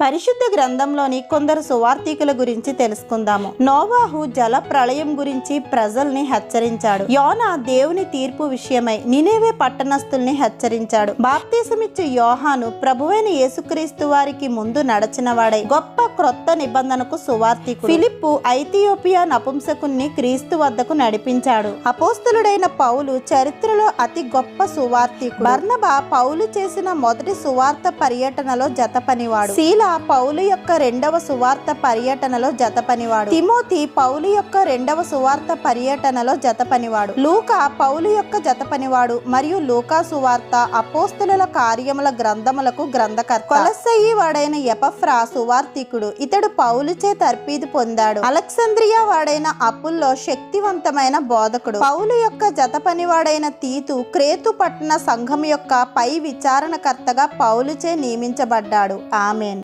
పరిశుద్ధ గ్రంథంలోని కొందరు సువార్థికుల గురించి తెలుసుకుందాము. నోవాహు జల ప్రళయం గురించి ప్రజల్ని హెచ్చరించాడు. యోనా దేవుని తీర్పు విషయమై నినేవే పట్టణస్థుల్ని హెచ్చరించాడు. బాప్తీసమిచ్చు యోహాను ప్రభువైన యేసుక్రీస్తు వారికి ముందు నడచిన వాడై గొప్ప క్రొత్త నిబంధనకు సువార్థికుడు. ఫిలిప్పు ఐథియోపియా నపుంసకుణ్ణి క్రీస్తు వద్దకు నడిపించాడు. అపోస్తులుడైన పౌలు చరిత్రలో అతి గొప్ప సువార్థికుడు. బర్ణబ పౌలు చేసిన మొదటి సువార్త పర్యటనలో జత పనివాడు శీల పౌలు యొక్క రెండవ సువార్త పర్యటనలో జతపనివాడు. తిమోతి పౌలు యొక్క రెండవ సువార్త పర్యటనలో జతపనివాడు. లూకా పౌలు యొక్క జతపనివాడు మరియు లూకా సువార్త అపోస్తుల కార్యముల గ్రంథములకు గ్రంథకర్త. కొలసయ్యి వాడైన ఎపఫ్రా సువార్తికుడు ఇతడు పౌలుచే తర్పీదు పొందాడు. అలెక్సాంద్రియా వాడైన అప్పుల్లో శక్తివంతమైన బోధకుడు. పౌలు యొక్క జతపనివాడైన తీతు క్రేతు పట్టణ సంఘం యొక్క పై విచారణకర్తగా పౌలుచే నియమించబడ్డాడు. ఆమెన్.